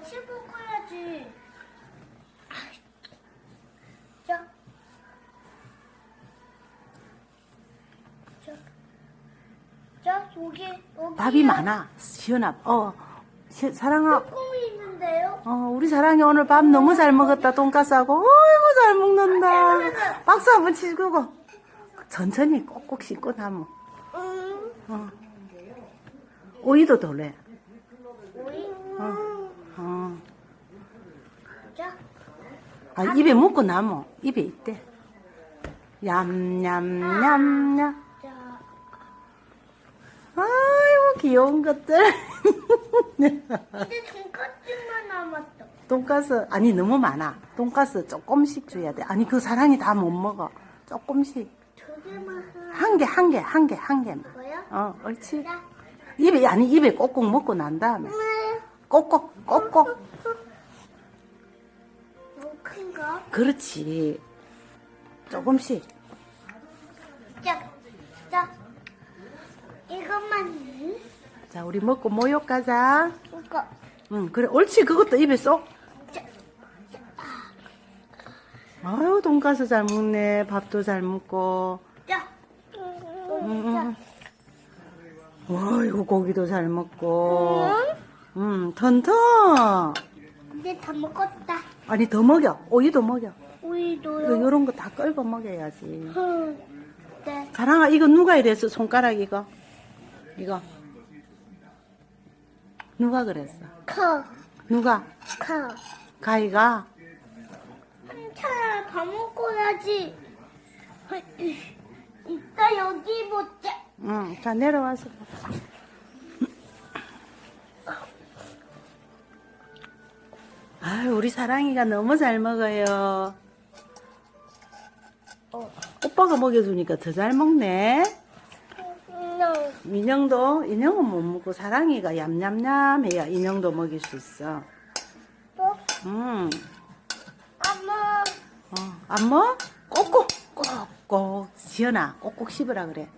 먹어야지. 자. 자. 자, 여기, 여기. 밥이 많아. 시연아, 어, 시- 사랑아, 콩이 있는데요? 어, 우리 사랑이 오늘 밥 너무 잘 먹었다. 돈가스하고. 어이구, 잘 먹는다. 박수 한번 치고. 천천히 꼭꼭 씻고 나무. 응. 어. 오이도 돌래. 오이. 어. 자. 아, 입에 묻고 나무. 입에 있대. 얌얌얌얌. 자. 아이고, 귀여운 것들. 이제 돈까스만 남았다. 돈가스, 아니, 너무 많아. 돈가스 조금씩 줘야 돼. 아니, 그 사랑이 다 못 먹어. 조금씩. 두 개만 하나. 한 개, 한 개, 한 개, 한 개만. 뭐야? 어, 옳지. 자. 입에, 아니, 입에 꼭꼭 먹고 난 다음에. 네. 꼭꼭, 꼭꼭. 너무 큰가? 그렇지. 조금씩. 자. 자. 이것만. 자, 우리 먹고 모욕 가자. 이거. 응, 그래. 옳지. 그것도 입에 쏙. 자. 아유, 돈가스 잘 먹네. 밥도 잘 먹고. 자. 음. 아이고, 고기도 잘 먹고. 음, 턴턴. 이제 다 먹었다. 아니, 더 먹여. 오이도 먹여. 이거 요런 거다 끓여 먹여야지. 응. 네. 사랑아, 이거 누가 이랬어? 손가락 이거. 이거. 누가 그랬어? 커. 누가? 커. 가희가? 한참 밥 먹어야지. 이따 여기 보자. 응, 자, 내려와서. 봐. 아유, 우리 사랑이가 너무 잘 먹어요. 어. 오빠가 먹여주니까 더 잘 먹네. No. 인형도, 인형은 못 먹고 사랑이가 얌얌얌 해야 인형도 먹일 수 있어. 또? 음, 엄마. 어, 안 먹어? 꼭꼭, 꼭꼭. 지연아, 꼭꼭 씹으라 그래.